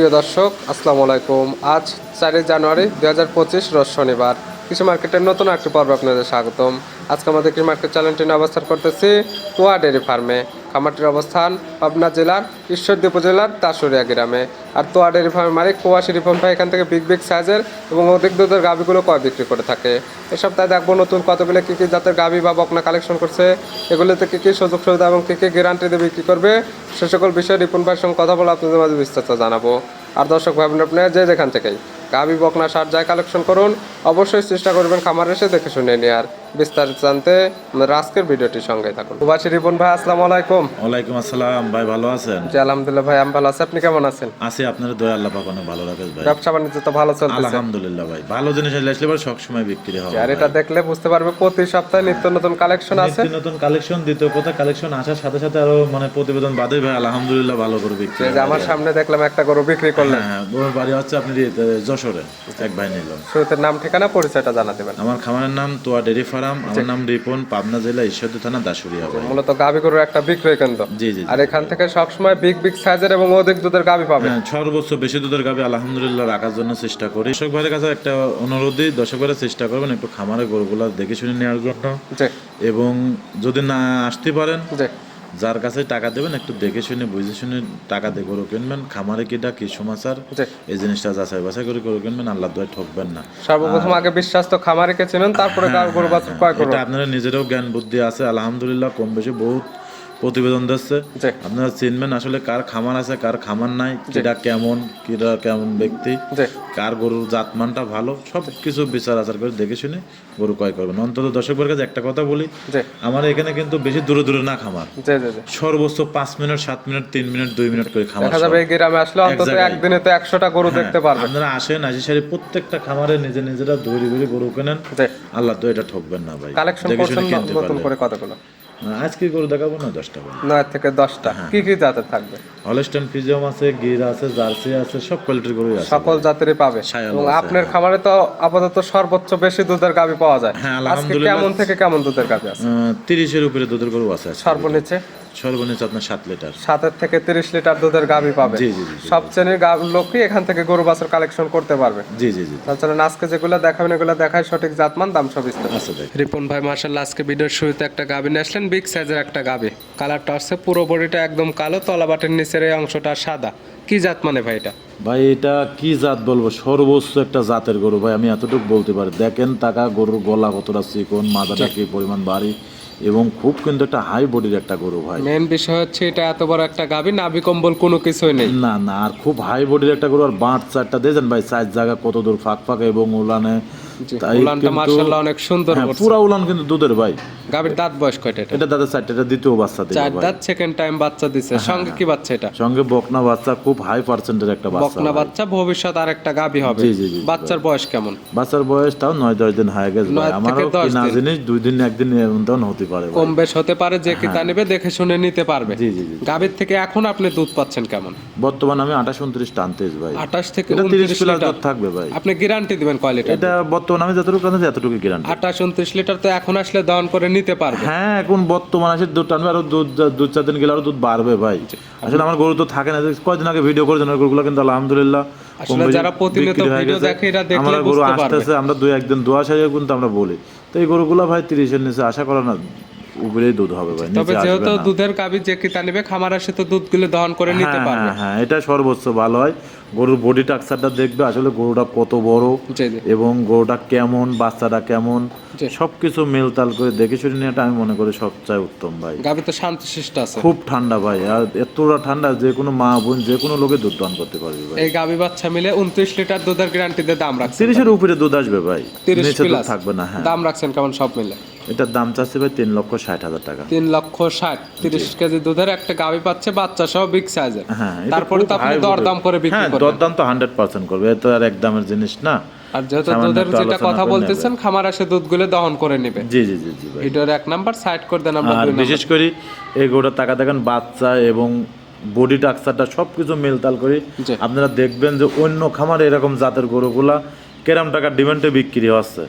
প্রিয় দর্শক, আসসালামু আলাইকুম। আজ চারই জানুয়ারি দুই হাজার পঁচিশ রোজ শনিবার। কৃষি মার্কেটের নতুন একটি পর্ব আপনাদের স্বাগতম। আজকে আমাদের কৃষি মার্কেট চ্যানেলটি অবস্থান করতেছি টোয়া ডেয়ারি ফার্মে। খামারটির অবস্থান পাবনা জেলার ঈশ্বরদী উপজেলার দাসুরিয়া গ্রামে। আর তোয়া ডেয়ারি ফার্মের মালিক কুয়া শিরিফন ভাই এখান থেকে বিগ বিগ সাইজের এবং অধিক দুধের গাভিগুলো কয় বিক্রি করে থাকে। এ সপ্তাহে দেখব নতুন কতগুলো কী কী জাতের গাভি বা বকনা কালেকশন করছে। এগুলোতে কী কী সুযোগ সুবিধা এবং কী কী গ্যারান্টি দিয়ে বিক্রি করবে, সে সকল বিষয়ে রিপন ভাইয়ের সঙ্গে কথা বলে আপনাদের মাঝে বিস্তারিত জানাব। আর দর্শক ভাই বোন আপনারা যে যেখান থেকেই গাভি, বকনা, সার যায় কালেকশন করুন, অবশ্যই চেষ্টা করবেন খামার এসে দেখে শুনে নিয়ে আর বিস্তারিত জানতে আজকের ভিডিওটির সঙ্গে থাকুন। প্রবাসী রিপন ভাই আসসালামু আলাইকুম। ওয়ালাইকুম আসসালাম ভাই ভালো আছেন? জি আলহামদুলিল্লাহ ভাই আমি ভালো আছি। আপনি কেমন আছেন? আছি আপনার দয়া আল্লাহ পাক অনেক ভালো রাখে ভাই। ব্যবসা বাণিজ্য তো ভালো চলতেছে। আলহামদুলিল্লাহ ভাই ভালো জিনিস আসলে আসলে সব সময় বিক্রি হবে আর এটা দেখলে বুঝতে পারবে প্রতি সপ্তাহে নিত্য নতুন কালেকশন আছে। নিত্য নতুন কালেকশন দ্বিতীয় কথা কালেকশন আসার সাথে সাথে আরও মানে প্রতিবেদন বাদে ভাই আলহামদুলিল্লাহ ভালো করে বিক্রি যে আমার সামনে দেখলাম একটা গরু বিক্রি করলেন। হ্যাঁ ওর বাড়ি হচ্ছে আপনি যশোরে। এক ভাই নিল শুরুতে নাম ঠিকানা পরিচয়টা জানা দেবেন আমার খামারের নাম তোয়া ডেরি ফার্ম আমার নাম রিপন পাবনা জেলা ঈশ্বরদী থানা দাসুরিয়া মূলত গাভী গরুর একটা বিক্রয় কেন্দ্র। জি জি। আর এখান থেকে সবসময় বিগ বিগ সাইজের এবং অধিক দুধের গাভী পাবেন হ্যাঁ, সর্বোচ্চ বেশি দুধের গাবে আলহামদুলিল্লাহ রাখার জন্য চেষ্টা করি। দর্শক ভাইয়ের কাছে একটা অনুরোধই দর্শক ভাইয়ের চেষ্টা করবেন একটু খামারে গরুগুলো দেখে শুনে নেওয়ার জন্য। এবং যদি না আসতে পারেন যার কাছে টাকা দেবেন একটু দেখে শুনে বুঝে শুনে টাকা দিয়ে গরু কিনবেন। খামারে কিটা কি সমাচার? এই জিনিসটা যাচাই বাছাই করে গরু কিনবেন আল্লাহ দোয়া ঠকবেন না। সর্বপ্রথম আগে বিশ্বাস তো খামারে কে চেনেন তারপরে গরু বাছুর ক্রয় করবেন এটা আপনারা নিজেরও জ্ঞান বুদ্ধি আছে আলহামদুলিল্লাহ কম বেশি বহুত প্রতিবেদন দিচ্ছে। আপনারা চিনবেন আসলে কার খামার আছে কার খামার নাই কিটা কেমন কিরা কেমন ব্যক্তি কার গরুর জাতমানটা ভালো সব কিছু বিচার আচার করে দেখে শুনে গরু ক্রয় করবেন। অন্তত দর্শকের কাছে একটা কথা বলি আমার এখানে কিন্তু বেশি দূরে দূরে না খামার। সর্বোচ্চ পাঁচ মিনিট সাত মিনিট তিন মিনিট দুই মিনিট করে খামার গ্রামে আসলে অন্তত একদিনে তো একশোটা গরু দেখতে পারবেন আপনারা আসেন আসি সারি প্রত্যেকটা খামারে নিজে নিজেরা দৌড়ি দৌড়ি গরু কেনেন। আল্লাহ তো এটা ঠকবেন না ভাই। কালেকশন দেখে করছেন নতুন করে কতগুলো? আজকে গরু দেখাবো না দশটা নয় থেকে দশটা। হ্যাঁ। কি কি জাতের থাকবে? হলস্টন ফিজিয়াম আছে গির আছে জার্সি আছে সব কোয়ালিটির গরু আছে। সকল জাতেরই পাবে। এবং আপনার খাবারে তো আপাতত সর্বোচ্চ বেশি দুধের গাবি পাওয়া যায়। হ্যাঁ, আজকে কেমন থেকে কেমন দুধের গাবি আছে? তিরিশের উপরে দুধের গরু আছে। সর্বনিচে? সর্বনিম্ন আপনার সাত লিটার। সাতের থেকে তিরিশ লিটার দুধের গাভি পাবে। জি জি। সব শ্রেণির লোকই এখান থেকে গরু বাছুর কালেকশন করতে পারবে। জি জি জি তাছাড়া আজকে যেগুলো দেখাবেন এগুলো দেখায় সঠিক জাতমান দাম সব বিস্তারিত আচ্ছা রিপন ভাই মার্শাল্লাহ আজকে ভিডিওর শুরুতে একটা গাভি নিয়ে আসলেন বিগ সাইজের একটা গাভি। কালারটা হচ্ছে পুরো বডিটা একদম কালো তলাবাটের নিচের এই অংশটা সাদা। কি জাত মানে ভাই এটা? ভাই এটা কি জাত বলব? সর্বোচ্চ একটা জাতের গরু ভাই আমি এতটুকু বলতে পারি। দেখেন টাকা গরুর গলা কতটা চিকন মাথাটা কি পরিমাণ ভারী এবং খুব কিন্তু একটা হাই বডির একটা গরু ভাই। মেন বিষয় হচ্ছে এটা এত বড় একটা গাভি নাভি কম্বল কোনো কিছুই নেই। না না আর খুব হাই বডির একটা গরু আর বাঁট চারটা দিয়েছেন ভাই? সাইজ জায়গা কত দূর ফাঁক ফাঁক এবং উলানে উলানটা মার্শাল্লাহ অনেক সুন্দর হ্যাঁ, পুরা উলান কিন্তু দুধের ভাই। গাভির দাঁত বয়স কয়টা এটা? এটা দাদা চারটা এটা দ্বিতীয় বাচ্চা চার দাঁত সেকেন্ড টাইম বাচ্চা দিছে। হ্যাঁ, সঙ্গে কি বাচ্চা এটা? সঙ্গে বকনা বাচ্চা খুব হাই পার্সেন্টের একটা বাচ্চা বকনা বাচ্চা ভবিষ্যৎ আর একটা গাভি হবে। জি, জি, জি, বাচ্চার বয়স কেমন? বাচ্চার বয়সটাও নয় দশ দিন হয়ে গেছে ভাই। নয় থেকে আমারও দশ কিনা দিন। জিনিস দুই দিন একদিন এমন তেমন হতে পারে ভাই। কম বেশ হতে পারে যে কি তা নিবে দেখে শুনে নিতে পারবে। জি জি জি গাভীর থেকে এখন আপনি দুধ পাচ্ছেন কেমন? বর্তমানে আমি আঠাশ উনত্রিশ টানতেছি ভাই। আঠাশ থেকে এটা তিরিশ উনত্রিশ প্লাস লিটার। থাকবে ভাই। আপনি গ্যারান্টি দিবেন কয় লিটার এটা বর্তমানে আমি যতটুকু টানছি এতটুকু গ্যারান্টি আঠাশ উনত্রিশ লিটার তো এখন আসলে দহন করে নিতে পারবে। হ্যাঁ এখন বর্তমানে এসে দুধ টানবে আরও দুধ দুধ চার দিন গেলে আরও দুধ বাড়বে ভাই। আসলে আমার গরু তো থাকে না কয়দিন আগে ভিডিও করেছেন ওই গরুগুলো কিন্তু আলহামদুলিল্লাহ আসলে যারা প্রতিনিয়ত ভিডিও দেখে এরা দেখলে আমরা গরু আসতেছে আমরা দুই একদিন দোয়া সারিয়ে কিন্তু আমরা বলি। তো এই গরুগুলো ভাই তিরিশের নিচে আশা করা না উপরেই দুধ হবে ভাই তবে যেহেতু দুধের গাভী যে নিবে খামার আসে তো দুধগুলো দহন করে নিতে হ্যাঁ, পারবে। হ্যাঁ হ্যাঁ এটা সর্বোচ্চ ভালো হয়। গরুর বডি টাকচারটা দেখবে আসলে গরুটা কত বড় এবং গরুটা কেমন বাচ্চাটা কেমন। সবকিছু মেলতাল করে দেখে শুনে নেওয়াটা আমি মনে করি সবচেয়ে উত্তম ভাই। গাভী তো শান্তশিষ্ট আছে। খুব ঠান্ডা ভাই আর এতটা ঠান্ডা যে কোনো মা বোন যে কোনো লোকে দুধ পান করতে পারবে ভাই। এই গাভী বাচ্চা মিলে উনত্রিশ লিটার দুধের গ্যারান্টিতে দাম রাখছেন। তিরিশের উপরে দুধ আসবে ভাই তিরিশ নিচে দুধ প্লাস থাকবে না হ্যাঁ। দাম রাখছেন কেমন সব মিলে? এটার দাম চাচ্ছে ভাই তিন লক্ষ ষাট হাজার টাকা। তিন লক্ষ ষাট তিরিশ কেজি দুধের একটা গাভী পাচ্ছে বাচ্চা সহ বিগ সাইজের হ্যাঁ তারপরে তো আপনি high দরদাম করে বিক্রি হ্যাঁ দরদাম তো হান্ড্রেড পার্সেন্ট করবে এ তো আর এক দামের জিনিস না। আর যেহেতু দুধের যেটা কথা বলতেছেন খামার আসে দুধগুলো দহন করে নেবে। জি জি জি জি এটার এক নাম্বার সাইড করে দেন আমরা বিশেষ করে এই গোটা টাকা দেখেন বাচ্চা এবং বডি টাক্সারটা সবকিছু মেলতাল করি। আপনারা দেখবেন যে অন্য খামার এরকম জাতের গরুগুলা কেরাম টাকার ডিমান্ডে বিক্রি হচ্ছে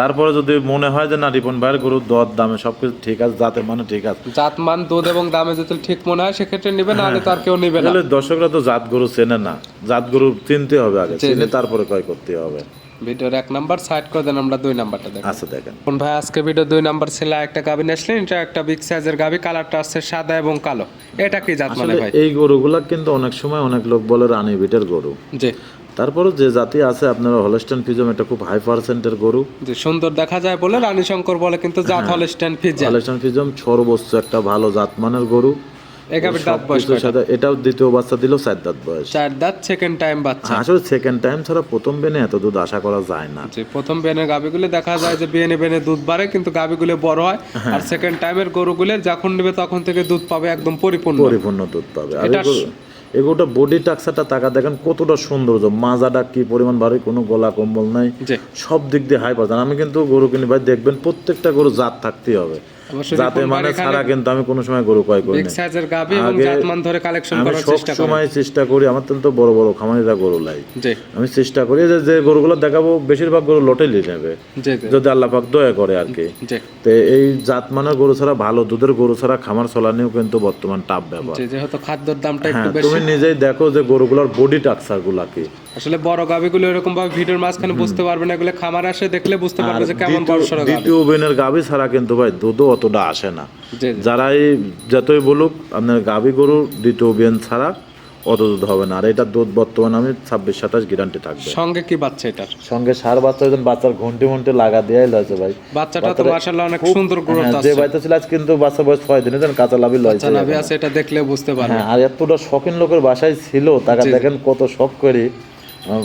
তারপরে যদি মনে হয় যে না রিপন ভাইয়ের গরুর দর দামে সবকিছু ঠিক আছে জাতের মানে ঠিক আছে। জাত মান দুধ এবং দামে যদি ঠিক মনে হয় সেক্ষেত্রে নিবে নাহলে তো আর কেউ নিবে না। দর্শকরা তো জাত গরু চেনে না। জাত গরু চিনতে হবে আগে চিনে তারপরে ক্রয় করতে হবে। ভিডিওর এক নাম্বার সাইড করে দেন আমরা দুই নাম্বারটা দেখো আচ্ছা দেখেন। কোন ভাই আজকে ভিডিও দুই নাম্বার ছিল একটা গাবি আসলেন এটা একটা বিগ সাইজের গাবি কালারটা আসছে সাদা এবং কালো। এটা কি জাত মানে ভাই? এই গরুগুলা কিন্তু অনেক সময় অনেক লোক বলে রানী বিটের গরু। জি। তারপরে যে জাতি আছে আপনারা হলস্টাইন ফিজম এটা খুব হাই পার্সেন্টের গরু। সুন্দর দেখা যায় বলে রানী শঙ্কর বলে কিন্তু জাত হ্যাঁ। হল স্ট্যান্ড ফিজা হলস্টাইন ফিজম সর্বোচ্চ একটা ভালো জাতমানের গরু। এটাও দ্বিতীয় বাচ্চা দিল চার দাঁত বয়স। চার দাঁত সেকেন্ড টাইম বাচ্চা। আসলে সেকেন্ড টাইম ছাড়া প্রথম বেনে এত দুধ আশা করা যায় না। প্রথম বেনে গাবিগুলো দেখা যায় যে বেনে বেনে দুধ বাড়ে কিন্তু গাবিগুলো বড় হয়। হ্যাঁ। আর সেকেন্ড টাইমের গরুগুলো যখন নেবে তখন থেকে দুধ পাবে একদম পরিপূর্ণ। পরিপূর্ণ দুধ পাবে। এটা এগুলোটা বডি টাক্সারটা তাকা দেখেন কতটা সৌন্দর্য। মাজাটা কি পরিমাণ ভারী কোনো গলা কম্বল নাই। সব দিক দিয়ে হাই পাচ্ছেন আমি কিন্তু গরু কিনি ভাই দেখবেন প্রত্যেকটা গরু জাত থাকতেই হবে। মানে ছাড়া কিন্তু আমি কোনো সময় গরু ক্রয় করি ধরে কালেকশন করার চেষ্টা সময় চেষ্টা করি আমার তো বড় বড় খামারিরা গরু লাই। আমি চেষ্টা করি যে যে গরুগুলো দেখাবো বেশিরভাগ গরু নেবে যদি আল্লাহ পাক দয়া করে আর কি। তো এই জাতমানের গরু ছাড়া ভালো দুধের গরু ছাড়া খামার চলানিও কিন্তু বর্তমান টাপ ব্যাপার। জি যেহেতু খাদ্যের দামটা একটু হ্যাঁ বেশি। তুমি নিজেই দেখো যে গরুগুলোর বডি টাক্সারগুলা কি। আসলে বড় গাবিগুলো এরকম ভাবে ভিডিওর মাঝখানে বুঝতে পারবে না এগুলো খামার আসে দেখলে বুঝতে পারবে যে কেমন বড় সড়ো গাবি দ্বিতীয় বেনের গাভী ছাড়া কিন্তু ভাই দুধও অতটা আসে না। যারাই যতই বলুক আপনার গাভী গরু দ্বিতীয় বেন ছাড়া অত দুধ হবে না। আর এটা দুধ বর্তমানে আমি ছাব্বিশ সাতাশ গ্যারান্টি থাকবে। সঙ্গে কি বাচ্চা এটার সঙ্গে সার বাচ্চা একজন বাচ্চার ঘন্টি ঘন্টি লাগা দেয়াই লয়েছে ভাই। বাচ্চাটা তো মাশাআল্লাহ অনেক সুন্দর গ্রোথ হ্যাঁ, আছে যে বাচ্চা ছিল আজ কিন্তু বাচ্চা বয়স ছয় দিনে যেন কাঁচা লাভি লয়েছে জানাবি আছে এটা দেখলে বুঝতে পারবে। হ্যাঁ আর এতটা শখিন লোকের বাসায় ছিল তাকে দেখেন কত শখ করে।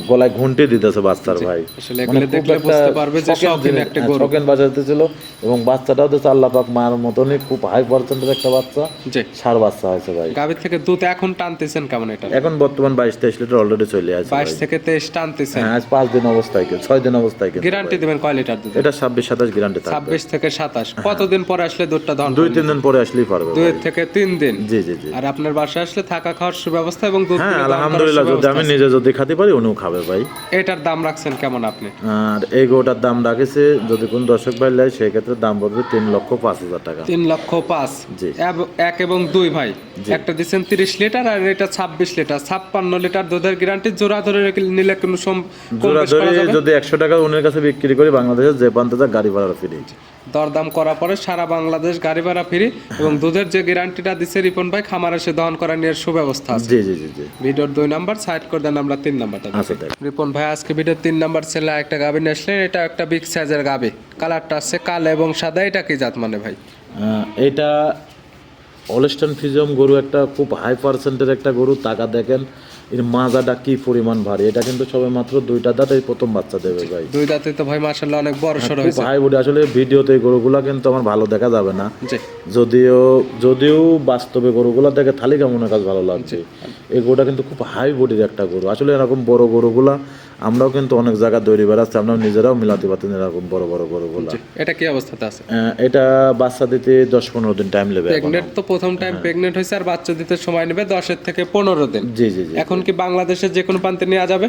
গলায় ঘন্টি দিতেছে বাচ্চার ভাই। শখিন হ্যাঁ, বাজাতে ছিল এবং বাচ্চাটাও তো আল্লাহ পাক মার মতনই খুব হাই পার্সেন্টের একটা বাচ্চা। সার বাচ্চা হয়েছে ভাই। গাবির থেকে দুধ এখন টানতেছেন কেমন এটা? এখন বর্তমান বাইশ তেইশ লিটার অলরেডি চলে আছে বাইশ থেকে তেইশ টানতেছেন। হ্যাঁ আজ পাঁচ দিন অবস্থায় ছয় দিন অবস্থায় গ্যারান্টি দেবেন কয় লিটার দুধ এটা ছাব্বিশ সাতাশ গ্যারান্টি থাকবে। ছাব্বিশ থেকে সাতাশ। কতদিন পরে আসলে দুধটা ধন দুই তিন দিন পরে আসলেই পারবে দুই। থেকে তিন দিন? জি জি জি। আর আপনার বাসায় আসলে থাকা খাওয়ার সুব্যবস্থা এবং দুধ হ্যাঁ আলহামদুলিল্লাহ যদি আমি নিজে যদি খাতে পারি উনিও খাবে ভাই? এটার দাম রাখছেন কেমন আপনি? আর এই গোটার দাম রাখেছে যদি কোন দর্শক ভাই নেয় সেই ক্ষেত্রে দাম পড়বে তিন লক্ষ পাঁচ হাজার টাকা। তিন লক্ষ পাঁচ। জি। এক এবং দুই ভাই। একটা দিচ্ছেন তিরিশ লিটার আর এটা ছাব্বিশ লিটার। ছাপ্পান্ন লিটার দুধের গ্যারান্টি জোড়া ধরে নিলে কোনো জোড়া ধরে যদি একশো টাকা উনের কাছে বিক্রি করি বাংলাদেশের যে প্রান্তে গাড়ি ভাড়া ফ্রি দরদাম করার পরে সারা বাংলাদেশ গাড়ি ভাড়া ফ্রি এবং দুধের যে গ্যারান্টিটা দিচ্ছে রিপন ভাই খামার এসে দহন করা নিয়ে সুব্যবস্থা আছে। জি জি জি জি। ভিডিওর দুই নাম্বার সাইড করে দেন আমরা তিন নাম্বারটা। আচ্ছা রিপন ভাই আজকে ভিডিওর তিন নাম্বার ছেলে একটা গাবি নিয়ে আসলেন এটা একটা বিগ সাইজের গাবি। কালারটা আছে কালো এবং সাদা এটা কি জাত মানে ভাই? এটা অলস্টান ফিজম গরু একটা খুব হাই পার্সেন্টের একটা গরু টাকা দেখেন। এর মাজাটা কি পরিমাণ ভারী? এটা কিন্তু সবে মাত্র দুইটা দাঁতে প্রথম বাচ্চা দেবে ভাই। দুই দাঁতে তো ভাই মাসাল্লাহ অনেক বড় সরো হয়েছে। হাই বডি আসলে ভিডিওতে এই গরুগুলা কিন্তু আমার ভালো দেখা যাবে না। যদিও যদিও বাস্তবে গরুগুলা দেখে থালি কেমন কাজ ভালো লাগছে। এই গরুটা কিন্তু খুব হাই বডির একটা গরু। আসলে এরকম বড় গরুগুলা আমরাও কিন্তু অনেক জায়গা দৌড়ি বেড়াচ্ছি আমরা নিজেরাও মিলাতে পারতেন এরকম বড় বড় বড় জি। এটা কি অবস্থাতে আছে? এটা বাচ্চা দিতে দশ পনেরো দিন টাইম নেবে প্রেগনেন্ট তো প্রথম টাইম হ্যাঁ। প্রেগনেন্ট হয়েছে আর বাচ্চা দিতে সময় নেবে দশের থেকে পনেরো দিন। জি জি জি। এখন কি বাংলাদেশের যে কোনো প্রান্তে নেওয়া যাবে?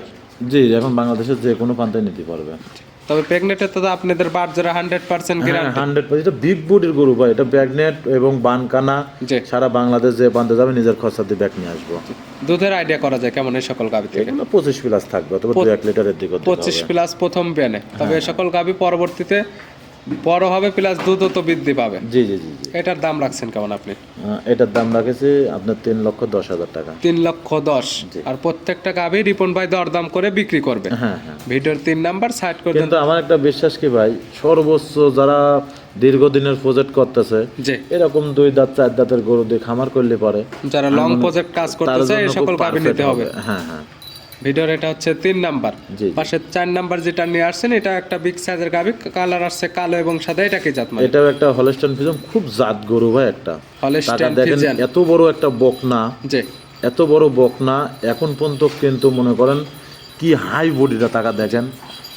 জি এখন বাংলাদেশের যে কোনো প্রান্তে নিতে পারবে। তবে প্রেগনেন্টে তো আপনাদের বার যারা হান্ড্রেড পার্সেন্ট গ্যারান্টি হান্ড্রেড এটা বিগ বডির গরু ভাই এটা প্রেগনেট এবং বানকানা সারা বাংলাদেশ যে প্রান্তে যাবে নিজের খরচা দিয়ে ব্যাগ নিয়ে আসব। দুধের আইডিয়া করা যায় কেমন এই সকল গাভি থেকে? এগুলো পঁচিশ প্লাস থাকবে তবে দু এক লিটারের দিকে পঁচিশ প্লাস প্রথম প্যানে তবে হ্যাঁ। এই সকল গাভি পরবর্তীতে বড় হবে প্লাস দুধও তো বৃদ্ধি পাবে। জি জি জি এটার দাম রাখছেন কেমন আপনি? এটার দাম রাখেছি আপনার তিন লক্ষ দশ হাজার টাকা। তিন লক্ষ দশ। আর প্রত্যেকটা গাভি রিপন ভাই দরদাম করে বিক্রি করবে। হ্যাঁ হ্যাঁ। ভিডিওর তিন নাম্বার সাইড করে কিন্তু আমার একটা বিশ্বাস কি ভাই সর্বোচ্চ যারা দীর্ঘদিনের প্রজেক্ট করতেছে এরকম দুই দাঁত চার দাঁতের গরু দিয়ে খামার করলে পারে যারা লং প্রজেক্ট কাজ করতেছে এই সকল গাভি নিতে হবে। হ্যাঁ হ্যাঁ। ভিডিওর এটা হচ্ছে তিন নাম্বার। জি, জি। পাশে চার নাম্বার যেটা নিয়ে আসছেন এটা একটা বিগ সাইজের গাভি। কালার আসছে কালো এবং সাদা এটা কি জাত মানে এটাও একটা হলস্টাইন ফিজম খুব জাত গরু ভাই একটা। হলস্টাইন দেখেন এত বড় একটা বকনা। যে এত বড় বকনা এখন পর্যন্ত কিন্তু মনে করেন কি হাই বডিটা টাকা দেখেন।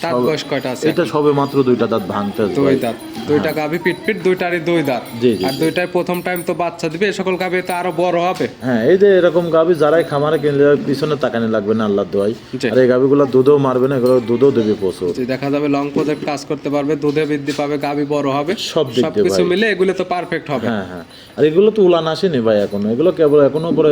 দাঁত বয়স কয়টা আছে এটা সবে মাত্র দুইটা দাঁত ভাঙতে দুই দাঁত। দুইটা গাভি দুইটারই দুই দাঁত। আর প্রথম টাইম তো বাচ্চা দিবে এই সকল গাভি তো আরও বড় হবে। হ্যাঁ এই যে এরকম গাভি যারাই খামারে কিনলে পিছনে তাকানি লাগবে না আল্লাহ দোয়াই আর এই গাভিগুলো দুধও মারবে না এগুলো দুধও দেবে প্রচুর। দেখা যাবে লং প্রজেক্ট কাজ করতে পারবে দুধে বৃদ্ধি পাবে গাভি বড় হবে। সব সবকিছু মিলে এগুলো তো পারফেক্ট হবে। হ্যাঁ হ্যাঁ। আর এগুলো তো উলান আসেনি ভাই এখনও। এগুলো কেবল এখনও পরে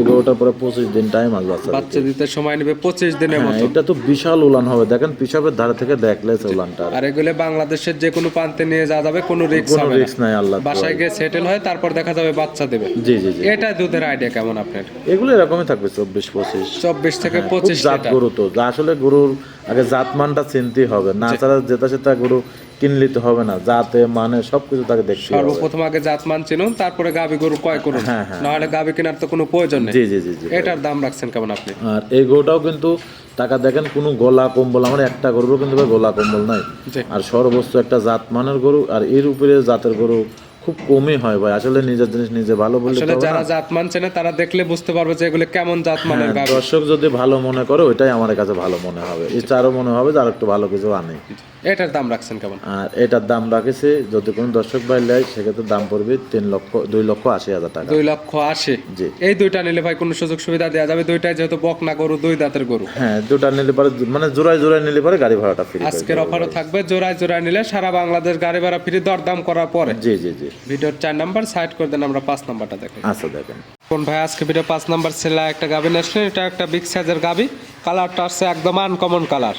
এগারোটার পরে পঁচিশ দিন টাইম আসবে বাচ্চা দিতে। সময় নেবে পঁচিশ দিনের হ্যাঁ মতো। এটা তো বিশাল উলান হবে। দেখেন পিছাবের ধারে থেকে দেখলে উলানটা আর। এগুলো বাংলাদেশের যে কোনো প্রান্তে নিয়ে যাওয়া যাবে কোনো রিস্ক কোনো রিস্ক নাই আল্লাহ বাসায় গিয়ে সেটেল হয় তারপর দেখা যাবে বাচ্চা দেবে। জি জি জি। এটা দুধের আইডিয়া কেমন আপনার? এগুলো এরকমই থাকবে চব্বিশ পঁচিশ। চব্বিশ থেকে খুব পঁচিশ জাত গরু তো। যা আসলে গরুর আগে জাত মানটা চিনতেই হবে। না ছাড়া যেটা সেটা গরু কিনলে তো হবে না জাতে মানে সবকিছু তাকে দেখতে হবে। সর্বপ্রথম আগে জাতমান চিনুন তারপরে গাবি গরু ক্রয় করুন। হ্যাঁ, হ্যাঁ। নাহলে গাভি কেনার তো কোনো প্রয়োজন নেই। জি জি জি জি। এটার দাম রাখছেন কেমন আপনি? আর এই গরুটাও কিন্তু টাকা দেখেন কোনো গলা কম্বল আমার একটা গরুরও কিন্তু গলা কম্বল নাই। আর সর্বোচ্চ একটা জাত মানের গরু আর এর উপরে জাতের গরু খুব কমই হয় ভাই। আসলে নিজের জিনিস নিজে ভালো বললে আসলে যারা জাত মানছে না। তারা দেখলে বুঝতে পারবে যে এগুলো কেমন হ্যাঁ, গাভি। দর্শক যদি ভালো মনে করে ওইটাই আমার কাছে ভালো মনে হবে। এছাড়া আরও মনে হবে যে একটু ভালো কিছু আনে। এটার দাম রাখছেন কেমন? আর এটার দাম রাখেছি যদি কোনো দর্শক ভাই নেয় সেক্ষেত্রে দাম পড়বে তিন লক্ষ দুই লক্ষ আশি হাজার টাকা। দুই লক্ষ আশি? জি। এই দুইটা নিলে ভাই কোনো সুযোগ সুবিধা দেওয়া যাবে? দুইটাই যেহেতু বক না গরু দুই দাঁতের গরু। হ্যাঁ দুটা নিলে পরে মানে জোড়ায় জোড়ায় নিলে পরে গাড়ি ভাড়াটা ফ্রি আজকের অফারও থাকবে জোড়ায় জোড়ায় নিলে সারা বাংলাদেশ গাড়ি ভাড়া ফ্রি দরদাম করার পরে। জি জি জি। ভিডিওর চার নাম্বার সাইড করে দেন আমরা পাঁচ নাম্বারটা দেখি আচ্ছা দেখেন। কোন ভাই আজকে ভিডিও পাঁচ নাম্বার ছেলে একটা গাবি আসলেন এটা একটা বিগ সাইজের গাবি কালারটা আসছে একদম আনকমন কালার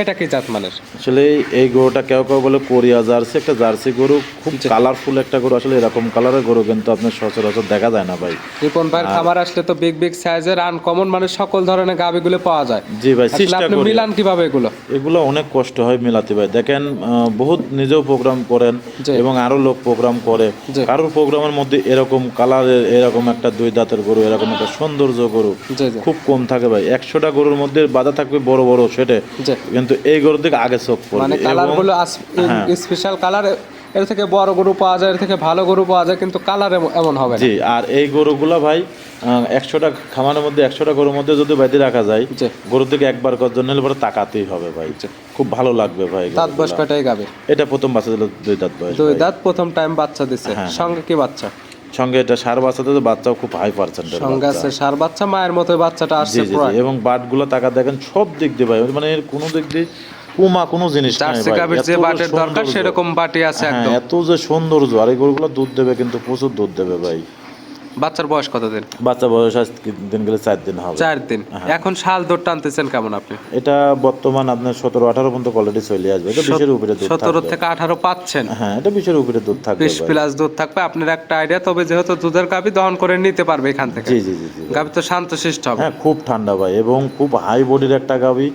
এটা কি জাত মানের? আসলে এই গরুটা কেউ কেউ বলে কোরিয়া জার্সি একটা জার্সি গরু খুব কালারফুল একটা গরু। আসলে এরকম কালারের গরু কিন্তু আপনার সচরাচর দেখা যায় না ভাই। রিপন ভাই খামার আসলে তো বিগ বিগ সাইজের আনকমন মানে সকল ধরনের গাবিগুলো পাওয়া যায়। জি ভাই চেষ্টা আপনি করি। মিলান কীভাবে এগুলো? এগুলো অনেক কষ্ট হয় মিলাতে ভাই। দেখেন বহুত নিজেও প্রোগ্রাম করেন। এবং আরও লোক প্রোগ্রাম করে। কারোর প্রোগ্রামের মধ্যে এরকম কালারের এরকম একটা দুই দাঁতের গরু এরকম একটা সৌন্দর্য গরু খুব কম থাকে ভাই। একশোটা গরুর মধ্যে বাধা থাকবে বড় বড় সেটে। কিন্তু এই গরুর দিকে আগে চোখ মানে পড়বে কালার এবং হ্যাঁ। স্পেশাল কালারের থেকে বড় গরু পাওয়া যায় এর থেকে ভালো গরু পাওয়া যায় কিন্তু কালার এমন হবে জি আর এই গরুগুলা ভাই একশোটা খামারের মধ্যে একশোটা গরুর মধ্যে যদি বাইতে রাখা যায়। গরুর দিকে একবার করার জন্য পরে তাকাতেই হবে ভাই খুব ভালো লাগবে ভাই দাঁত বয়স। কয়টাই গাবে এটা প্রথম বাচ্চা দিল দুই দাঁত বয়স দুই দাঁত প্রথম টাইম বাচ্চা দিছে হ্যাঁ। সঙ্গে কি বাচ্চা সঙ্গে এটা সার বাচ্চাতে তো বাচ্চাও খুব হাই পার্সেন্ট সঙ্গে আছে সার বাচ্চা মায়ের মতো বাচ্চাটা আসছে এবং বাটগুলো এবং বাটগুলো তাকা দেখেন সব দিক দিয়ে ভাই মানে এর কোনো দিক দিয়ে কুমা কোনো জিনিস যে বাটের দরকার। সেরকম বাটি আছে হ্যাঁ একদম। এত যে সৌন্দর্য আর এই গরুগুলো দুধ দেবে কিন্তু প্রচুর দুধ দেবে ভাই। বাচ্চার বয়স কতদিন? বাচ্চা বয়স আজ দিন গেলে চার দিন হবে। চার দিন। হ্যাঁ। এখন শাল দৌড় টানতেছেন কেমন আপনি? এটা বর্তমান আপনার সতেরো আঠারো পর্যন্ত কোয়ালিটি চলে আসবে। এটা বিশের উপরে দুধ সতেরো থেকে আঠারো পাচ্ছেন। হ্যাঁ এটা বিশের উপরে দুধ থাকবে বিশ প্লাস দুধ থাকবে। আপনার একটা আইডিয়া তবে যেহেতু দুধের গাভি দহন করে নিতে পারবে এখান থেকে। জি জি জি গাভি তো শান্তশিষ্ট হবে। হ্যাঁ খুব ঠান্ডা ভাই এবং খুব হাই বডির একটা গাবি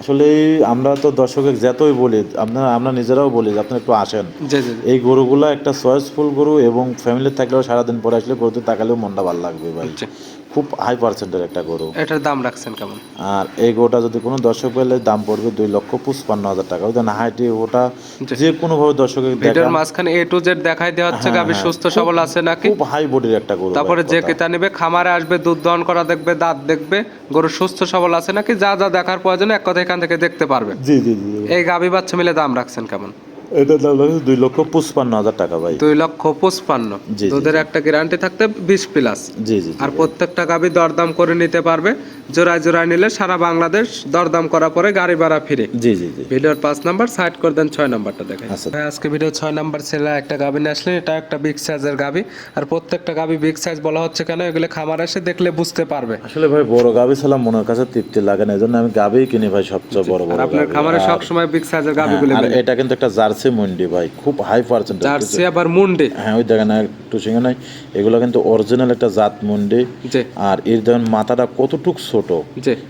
আসলে আমরা তো দর্শকের যতই বলি আপনারা আমরা নিজেরাও বলি যে আপনারা একটু আসেন। জি জি এই গরুগুলো একটা চয়েসফুল গরু এবং ফ্যামিলি থাকলেও সারাদিন পরে আসলে গরুতে তাকালেও মনটা ভালো লাগবে ভাই। খুব হাই পার্সেন্টের একটা গরু। এটার দাম রাখছেন কেমন? আর এই গরুটা যদি কোনো দর্শক পেলে দাম পড়বে দুই লক্ষ পঁচপান্ন হাজার টাকা। ওই জন্য হাইটি ওটা যে কোনো ভাবে দর্শকের ভিডিওর মাঝখানে এ টু জেড দেখাই দেওয়া হচ্ছে গাভি সুস্থ সবল আছে নাকি? খুব হাই বডির একটা গরু তারপরে যে। কেতা নেবে খামারে আসবে দুধ দহন করা দেখবে দাঁত দেখবে গরু সুস্থ সবল আছে নাকি? যা যা দেখার প্রয়োজন এক কথা এখান থেকে দেখতে পারবে। জি জি জি। এই গাভি বাচ্চা মিলে দাম রাখছেন কেমন? এটা দাম দুই লক্ষ পঁচপান্ন হাজার টাকা ভাই। দুই লক্ষ পঁচপান্ন। দুধের একটা গ্যারান্টি থাকতে বিশ প্লাস জি জি। আর প্রত্যেকটা গাভি দরদাম করে নিতে পারবে। জোড়ায় জোড়ায় নিলে সারা বাংলাদেশ দরদাম করার পরে গাড়ি ভাড়া ফিরে। জি জি জি। ভিডিওর পাঁচ নাম্বার সাইড করে দেন ছয় নাম্বারটা দেখেন আচ্ছা। আজকে ভিডিও ছয় নাম্বার ছেলে একটা গাভি নিয়ে আসলেন এটা একটা বিগ সাইজের গাভি। আর প্রত্যেকটা গাভি বিগ সাইজ বলা হচ্ছে কেন? এগুলো খামার এসে দেখলে বুঝতে পারবে। আসলে ভাই বড় গাবি ছাড়া মনের কাছে তৃপ্তি লাগে না এই জন্য আমি গাবিই কিনি ভাই সবচেয়ে বড় বড় আপনার খামারে সবসময় বিগ সাইজের আর এটা কিন্তু একটা জার্সি মন্ডি ভাই। খুব হাই পার্সেন্টেজ জার্সি আবার মুন্ডি হ্যাঁ ওই দেখেন একটু সিঙ্গে নাই এগুলো কিন্তু অরিজিনাল একটা জাত মন্ডি আর এর দেখেন মাথাটা কতটুক ছোট।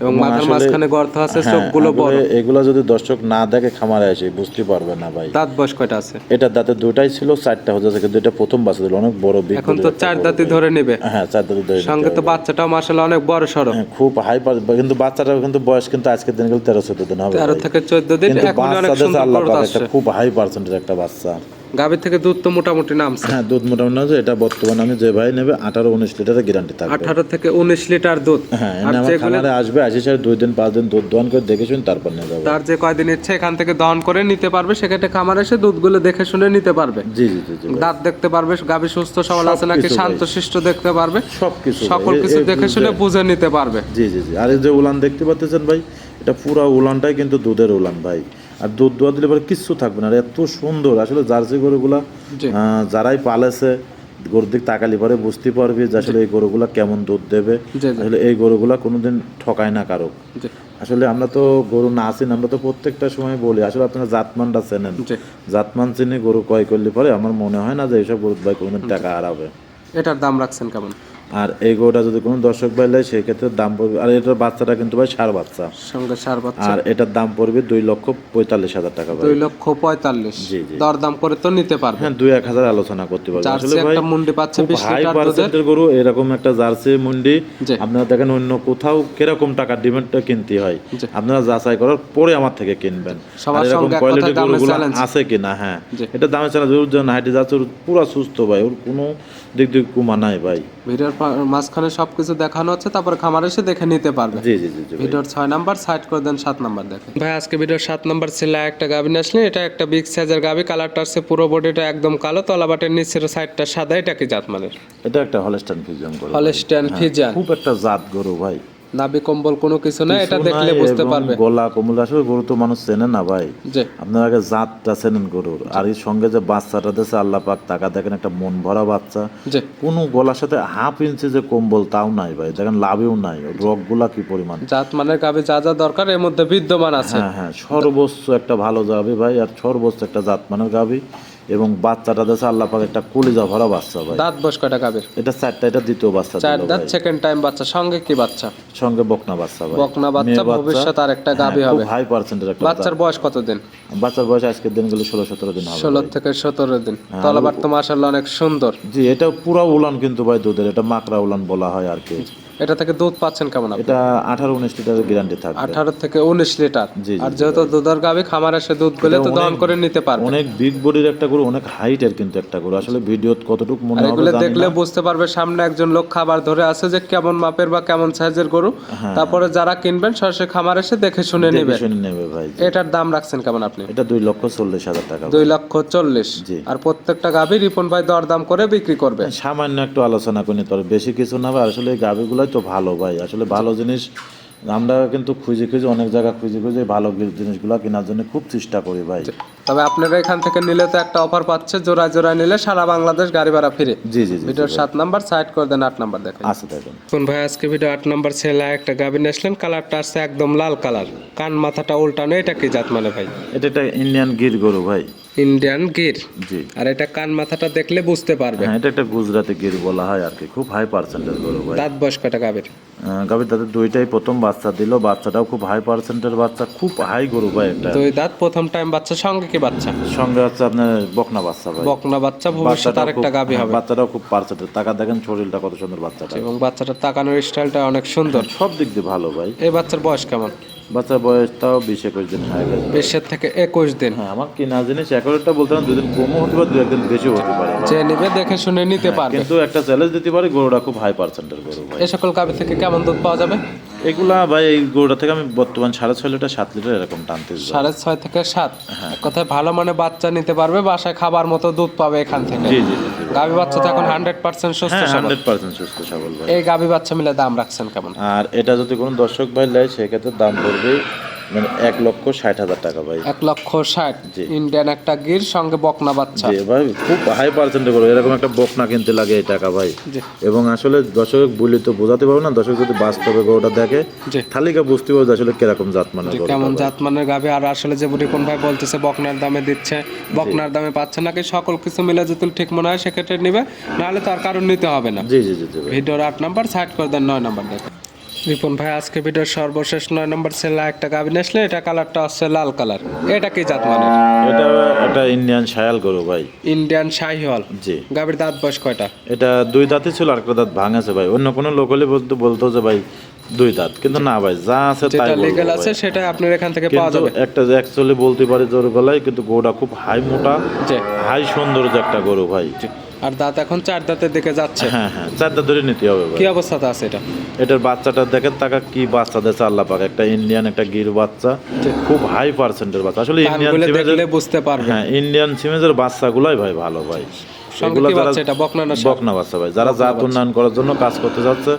এবং মাথার মাঝখানে গর্ত আছে হ্যাঁ, চোখগুলো বড়। এগুলো যদি দর্শক না দেখে খামারে আসে বুঝতে পারবে না ভাই। দাঁত বয়স কয়টা আছে? এটা দাঁতে দুটাই ছিল চারটা হচ্ছে কিন্তু এটা প্রথম বাচ্চা দিল অনেক বড় big এখন তো চার দাঁতই ধরে নেবে। হ্যাঁ চার দাঁতে ধরে সঙ্গে তো বাচ্চাটাও মাসাল্লাহ অনেক বড় সড়ো। হ্যাঁ, খুব হাই কিন্তু বাচ্চাটাও কিন্তু বয়স কিন্তু আজকের দিন গেলে তেরো চোদ্দ দিন হবে তেরো। থেকে চোদ্দ দিন এখন অনেক সুন্দর একটা খুব হাই পার্সেন্টের একটা বাচ্চা। গাভীর থেকে দুধ তো মোটামুটি নামছে। হ্যাঁ দুধ মোটামুটি আছে এটা বর্তমানে আমি যে ভাই নেবে আঠারো উনিশ লিটারের গ্যারান্টি থাকবে। আঠারো থেকে উনিশ লিটার দুধ। হ্যাঁ আমার খামারে আসবে আসি স্যার দুই দিন পাঁচ দিন দুধ দোয়ান করে দেখে শুন তারপর নিয়ে যাব। তার যে কয়দিন ইচ্ছে এখান থেকে দহন করে নিতে পারবে সেক্ষেত্রে খামার এসে দুধগুলো দেখে শুনে নিতে পারবে। জি জি জি দাঁত দেখতে পারবে গাভী সুস্থ সবল আছে নাকি শান্ত শিষ্ট দেখতে পারবে। সবকিছু ভাই। সকল কিছু দেখে শুনে বুঝে নিতে পারবে। জি জি জি। আর এই যে উলান দেখতে পাচ্ছেন ভাই এটা পুরো উলানটাই কিন্তু দুধের উলান ভাই। আর দুধ দোয়া দিলে পরে কিচ্ছু থাকবে না। আর এত সুন্দর আসলে জার্সি গরুগুলা যারাই পালেছে গরুর দিক তাকালি পরে বুঝতে পারবি যে আসলে এই গরুগুলা কেমন দুধ দেবে। আসলে এই গরুগুলা কোনোদিন ঠকায় না কারও। আসলে আমরা তো গরু না চিনি আমরা তো প্রত্যেকটা সময় বলি আসলে আপনারা জাতমানটা চেনেন। জাতমান চিনি গরু ক্রয় করলে পরে আমার মনে হয় না যে এইসব গরু ভাই কোনোদিন টাকা হারাবে। এটার দাম রাখছেন কেমন? আর এই গরুটা যদি কোনো দর্শক ভাই নেয় সেই ক্ষেত্রে দাম পড়বে। আর এটার বাচ্চাটা কিন্তু ভাই সার বাচ্চা। সঙ্গে সার বাচ্চা। আর এটার দাম পড়বে দুই লক্ষ পঁয়তাল্লিশ হাজার টাকা দুই লক্ষ পঁয়তাল্লিশ। জি, জি। দরদাম করে তো নিতে পারবে। হ্যাঁ দুই এক হাজার আলোচনা করতে পারবে। আসলে ভাই একটা মুন্ডি পাচ্ছে হাই পার্সেন্টের গরু এরকম একটা জার্সি মুন্ডি। আপনারা দেখেন অন্য কোথাও কীরকম টাকার ডিমান্ডটা কিনতে হয়। আপনারা যাচাই করার পরে আমার থেকে কিনবেন। সবার সঙ্গে কোয়ালিটি গরুগুলো আছে কিনা হ্যাঁ। এটা দামে চালা ওর জন্য হাইটে যাচ্ছে পুরো সুস্থ ভাই। ওর কোনো দিক দিক কুমা নাই ভাই। ভিডিওর মাঝখানে সবকিছু দেখানো হচ্ছে তারপরে খামার এসে দেখে নিতে পারবে। জি জি জি জি ভিডিওর ছয় নাম্বার সাইড করে দেন সাত নাম্বার দেখেন। ভাই আজকে ভিডিওর সাত নাম্বার ছিল একটা গাভি আসলে এটা একটা বিগ সাইজের গাভী কালারটা আছে পুরো বডিটা একদম কালো তলাবাটের নিচের সাইডটা সাদা এটা কি জাত মানের? এটা একটা হলস্টাইন ফিজন হলস্টাইন ফিজিয়ান খুব একটা জাত গরু ভাই। নাভি কম্বল কোনো কিছু না এটা দেখলে বুঝতে পারবে। গলা কমল আসলে গরু তো মানুষ চেনে না ভাই। আপনার আগে জাতটা চেনেন গরুর। আর এর সঙ্গে যে বাচ্চাটা দিয়েছে আল্লাহ পাক দেখেন একটা মন ভরা বাচ্চা। কোনো গলার সাথে হাফ ইঞ্চি যে কম্বল তাও নাই ভাই। দেখেন লাভেও নাই রগগুলা কি পরিমাণ। জাত মানের গাভি যা যা দরকার এর মধ্যে বিদ্যমান আছে। হ্যাঁ হ্যাঁ সর্বোচ্চ একটা ভালো গাবি ভাই আর সর্বোচ্চ একটা জাত মানের গাবি। এবং বাচ্চাটা দিয়েছে আল্লাহ পাক একটা কলিজা ভরা বাচ্চা ভাই। দাঁত বস কয়টা গাভির এটা চারটা এটা দ্বিতীয় বাচ্চা চার দাঁত সেকেন্ড টাইম বাচ্চা সঙ্গে কি বাচ্চা? সঙ্গে বকনা বাচ্চা ভাই। বকনা বাচ্চা ভবিষ্যৎ আর একটা হ্যাঁ, হবে খুব হাই পার্সেন্টের একটা বাচ্চার বয়স কতদিন? বাচ্চার বয়স আজকের দিনগুলো ষোলো সতেরো দিন হবে ষোলো। থেকে সতেরো দিন। হ্যাঁ, তলাবার তো মাসাল্লাহ অনেক সুন্দর। জি এটা পুরো উলান কিন্তু ভাই দুধের এটা মাকড়া উলান বলা হয় আর কি। এটা থেকে দুধ পাচ্ছেন কেমন আপনি? এটা আঠারো উনিশ লিটারের গ্যারান্টি থাকবে। আঠারো থেকে উনিশ লিটার। জি, জি, আর যেহেতু দুধের গাভি খামার এসে দুধ গলে তো দহন করে নিতে পারবে। অনেক বিগ বডির একটা গরু অনেক হাইটের কিন্তু একটা গরু। আসলে ভিডিও কতটুকু মনে আর হবে এগুলো জানি দেখলে না। বুঝতে পারবে সামনে একজন লোক খাবার ধরে আছে যে কেমন মাপের বা কেমন সাইজের গরু। হ্যাঁ। তারপরে যারা কিনবেন সরাসরি খামার এসে দেখে শুনে দেখে নেবে। শুনে নেবে ভাই এটার দাম রাখছেন কেমন আপনি? এটা দুই লক্ষ চল্লিশ হাজার টাকা দুই লক্ষ চল্লিশ। জি। আর প্রত্যেকটা গাভি রিপন ভাই দরদাম করে বিক্রি করবে। সামান্য একটু আলোচনা করে নিতে হবে বেশি কিছু না ভাই। আসলে এই গাভিগুলাই তো ভালো ভাই। আসলে ভালো জিনিস আমরা কিন্তু খুঁজে খুঁজে অনেক জায়গা খুঁজে খুঁজে ভালো জিনিসগুলো কেনার জন্য খুব চেষ্টা করি ভাই। তবে আপনারা এখান থেকে নিলে তো একটা অফার পাচ্ছে জোড়ায় জোড়ায় নিলে সারা বাংলাদেশ গাড়ি ভাড়া ফিরে। জি জি জি ভিডিওর সাত নাম্বার সাইড করে দেন আট নাম্বার দেখেন। আছে দেখুন। কোন ভাই আজকে ভিডিও আট নাম্বার ছেলে একটা গাভি আসলেন কালারটা আসছে একদম লাল কালার। কান মাথাটা উল্টানো এটা কি জাত মানে ভাই? এটা একটা ইন্ডিয়ান গির গরু ভাই। ইন্ডিয়ান গির জি। আর এটা কান মাথাটা দেখলে বুঝতে পারবে। হ্যাঁ এটা একটা গুজরাটি গির বলা হয় আর কি। খুব হাই পার্সেন্টেজ গরু ভাই। দাঁত বয়স কয়টা আহ, গাভীর তাদের দুইটাই প্রথম বাচ্চা দিল। বাচ্চাটাও খুব হাই পার্সেন্টের বাচ্চা খুব হাই গরু ভাই একটা। দুই দাঁত প্রথম টাইম বাচ্চা সঙ্গে কি বাচ্চা? সঙ্গে হচ্ছে আপনার বকনা বাচ্চা ভাই। বকনা বাচ্চা ভবিষ্যৎ আর একটা গাভী হ্যাঁ, হবে। বাচ্চাটাও খুব পার্সেন্টের টাকা দেখেন শরীরটা কত সুন্দর বাচ্চাটা। এবং বাচ্চাটার তাকানোর স্টাইলটা অনেক সুন্দর। সব দিক দিয়ে ভালো ভাই। এই বাচ্চার বয়স কেমন? বাচ্চার বয়সটাও বিশ একুশ দিন হয়ে গেছে। বিশের থেকে একুশ দিন। হ্যাঁ আমার কি না জিনিস একুরেটটা বলতে না দুদিন কমও হতে পারে দু একদিন বেশিও হতে পারে। যে নিবে দেখে শুনে নিতে পারে কিন্তু একটা চ্যালেঞ্জ দিতে পারে গরুটা খুব হাই পার্সেন্টের গরু ভাই। এই সকল গাভী থেকে কেমন দুধ পাওয়া যাবে? এগুলা ভাই এই গরুটা থেকে আমি বর্তমান সাড়ে ছয় লিটার সাত লিটার এরকম টানতে সাড়ে ছয় থেকে সাত? কোথায় কথায় ভালো মানে বাচ্চা নিতে পারবে বাসায় খাবার মতো দুধ পাবে এখান থেকে। জি জি জি জি। গাভী বাচ্চা তো এখন হান্ড্রেড পার্সেন্ট সুস্থ হ্যাঁ হান্ড্রেড পার্সেন্ট সুস্থ সবল ভাই। এই গাভী বাচ্চা মিলে দাম রাখছেন কেমন? আর এটা যদি কোনো দর্শক ভাই লেয় সেক্ষেত্রে দাম পড়বে মানে এক লক্ষ ষাট হাজার টাকা ভাই। এক লক্ষ ষাট। ইন্ডিয়ান একটা গির সঙ্গে বকনা বাচ্চা। ভাই খুব হাই পার্সেন্টে করব এরকম একটা বকনা কিনতে লাগে এই টাকা ভাই। এবং আসলে দর্শক বলি তো বোঝাতে পারব না দর্শক যদি বাস্তবে গরুটা দেখে জি। তালিকা বুঝতে পারবে আসলে কীরকম জাত মানে কেমন জাতমানের গাভী। আর আসলে যে রিপন ভাই বলতেছে বকনার দামে দিচ্ছে বকনার দামে পাচ্ছে নাকি? সকল কিছু মিলে যদি ঠিক মনে হয় সেক্ষেত্রে নিবে। নাহলে তার কারণ নিতে হবে না। জি জি জি জি ভিডিওর আট নাম্বার সাইড করে দেন নয় নাম্বার দেখেন রিপন ভাই আজকে ভিডিওর সর্বশেষ নয় নাম্বার সেলা একটা গাভী আসলে এটা কালারটা হচ্ছে লাল কালার। এটা কি জাত মানের? এটা একটা ইন্ডিয়ান শায়াল গরু ভাই। ইন্ডিয়ান শাহিওয়াল। জি। গাভীর দাঁত বয়স কয়টা? এটা দুই দাঁতই ছিল আর দাঁত ভাঙাছে ভাই। অন্য কোনো লোক হলে বলতে বলতো যে ভাই দুই দাঁত। কিন্তু না ভাই যা আছে তাই যেটা বলব আছে সেটা আপনার এখান থেকে পাওয়া যাবে। একটা যে অ্যাকচুয়ালি বলতে পারি জোর গলায় কিন্তু গরুটা খুব হাই মোটা জি। হাই সৌন্দর্য একটা গরু ভাই। আর দাঁত এখন চার দাঁতের দিকে যাচ্ছে। হ্যাঁ হ্যাঁ চার দাঁত ধরে নিতে হবে কি অবস্থাতে আছে এটা? এটার বাচ্চাটা দেখেন তাকা কি বাচ্চা দেশে আল্লাহ পাক। একটা ইন্ডিয়ান একটা গির বাচ্চা। খুব হাই পার্সেন্টের বাচ্চা। আসলে ইন্ডিয়ান সিমেজের বুঝতে পারবে। হ্যাঁ ইন্ডিয়ান সিমেজের বাচ্চাগুলাই ভাই ভালো ভাই। যারা এটা বকনা না বকনা বাচ্চা ভাই যারা জাত উন্নয়ন করার জন্য কাজ করতে যাচ্ছে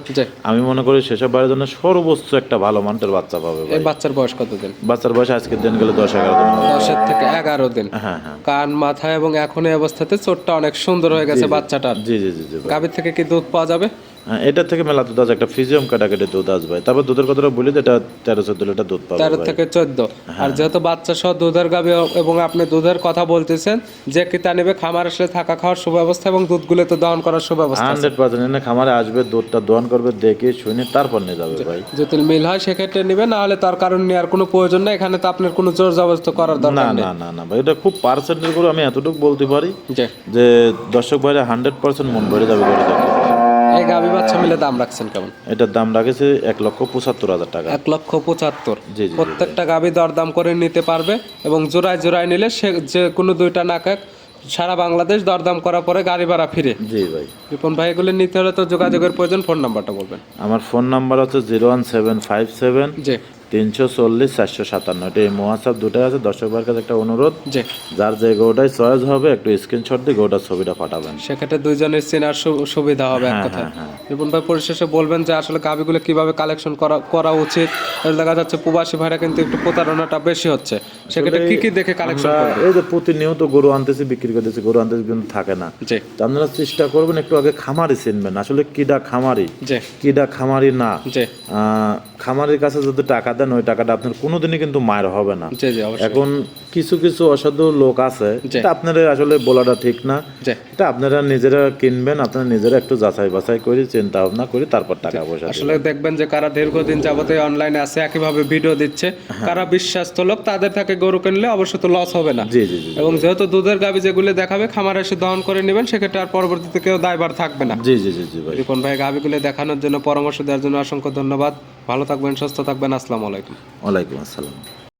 আমি মনে করি সেসব বাড়ির জন্য সর্বোচ্চ একটা ভালো মানুষের বাচ্চা পাবে এই বাচ্চার বয়স কত দিন বাচ্চার বয়স আজকের দিন গেলে দশ এগারো দিন দশ দশের থেকে এগারো দিন। হ্যাঁ হ্যাঁ কান মাথা এবং এখন এই অবস্থাতে চোটটা অনেক সুন্দর হয়ে গেছে বাচ্চাটা জি। জি জি। গাভীর থেকে কি দুধ পাওয়া যাবে? হ্যাঁ এটার থেকে মেলা দুধ আছে একটা ফিজিয়াম কাটাকাটি দুধ আসবে। তারপর দুধের কথাটা বলি যে এটা তেরো চোদ্দ লিটার দুধ পাবে তেরো থেকে চোদ্দ। আর যেহেতু বাচ্চা সহ দুধের গাভী এবং আপনি দুধের কথা বলতেছেন যে কিতা নেবে খামার আসলে থাকা খাওয়ার সুব্যবস্থা এবং দুধগুলো তো দহন করার সুব্যবস্থা হান্ড্রেড পার্সেন্ট এনে খামারে আসবে দুধটা দোয়ান করবে দেখে শুনে তারপর নিয়ে যাবে ভাই। যদি মিল হয় সেক্ষেত্রে নেবে না হলে তার কারণ নেওয়ার কোনো প্রয়োজন নেই এখানে তো আপনার কোনো জোর জবরদস্ত করার না দরকার নেই। না না না ভাই এটা খুব পার্সেন্টের করে আমি এতটুকু বলতে পারি যে দর্শক ভাইরা হান্ড্রেড পার্সেন্ট মন ভরে যাবে করে এই গাভী বাচ্চা মিলে দাম রাখছেন কেমন? এটার দাম রাখেছে এক লক্ষ পঁচাত্তর হাজার টাকা। এক লক্ষ পঁচাত্তর? প্রত্যেকটা গাভী দরদাম করে নিতে পারবে এবং জোড়ায় জোড়ায় নিলে সে যে কোনো দুইটা নাকাক সারা বাংলাদেশ দরদাম করার পরে গাড়ি ভাড়া ফিরে। জি ভাই। রিপন ভাই এগুলো নিতে হলে তো যোগাযোগের প্রয়োজন ফোন নাম্বারটা বলবেন। আমার ফোন নাম্বার হচ্ছে zero one seven five seven জি। তিনশো চল্লিশ চারশো সাতান্ন। এটা এই মহাসাব দুটাই আছে। দর্শক ভাইয়ের কাছে একটা অনুরোধ যার যে গোটাই চয়েস হবে একটু স্ক্রিনশট দিয়ে গোটার ছবিটা পাঠাবেন। সেক্ষেত্রে দুইজনের চেনার সুবিধা হবে এক কথা রিপন ভাই পরিশেষে বলবেন যে আসলে গাভিগুলো কীভাবে কালেকশন করা করা উচিত? দেখা যাচ্ছে প্রবাসী ভাইরা কিন্তু একটু প্রতারণাটা বেশি হচ্ছে। সেক্ষেত্রে কি কি দেখে কালেকশন এই যে প্রতিনিয়ত গরু আনতেছি বিক্রি করতেছি গরু আনতেছি কিন্তু থাকে না। আপনারা চেষ্টা করবেন একটু আগে খামারি চিনবেন। আসলে কিডা খামারি? কিডা খামারি না। খামারির কাছে যদি টাকা দেন ওই টাকাটা আপনার কোনোদিনই কিন্তু মায়ের হবে না। এখন কিছু কিছু অসাধু লোক আছে এটা আপনারা আসলে বলাটা ঠিক না। এটা আপনারা নিজেরা কিনবেন আপনারা নিজেরা একটু যাচাই বাছাই করে চিন্তা ভাবনা করে তারপর টাকা পয়সা আসলে দেখবেন যে কারা দীর্ঘদিন যাবতে অনলাইনে আছে একইভাবে ভিডিও দিচ্ছে। হ্যাঁ। কারা বিশ্বাস্ত লোক তাদের থেকে গরু কিনলে অবশ্যই তো লস হবে না। জি জি জি এবং যেহেতু দুধের গাবি যেগুলো দেখাবে খামারে এসে দহন করে নেবেন সেক্ষেত্রে আর পরবর্তীতে কেউ দায়ভার থাকবে না। জি জি জি জি ভাই। রিপন ভাই গাবিগুলো দেখানোর জন্য পরামর্শ দেওয়ার জন্য অসংখ্য ধন্যবাদ। ভালো থাকবেন সুস্থ থাকবেন আসসালামু আলাইকুম। ওয়ালাইকুম আসসালাম।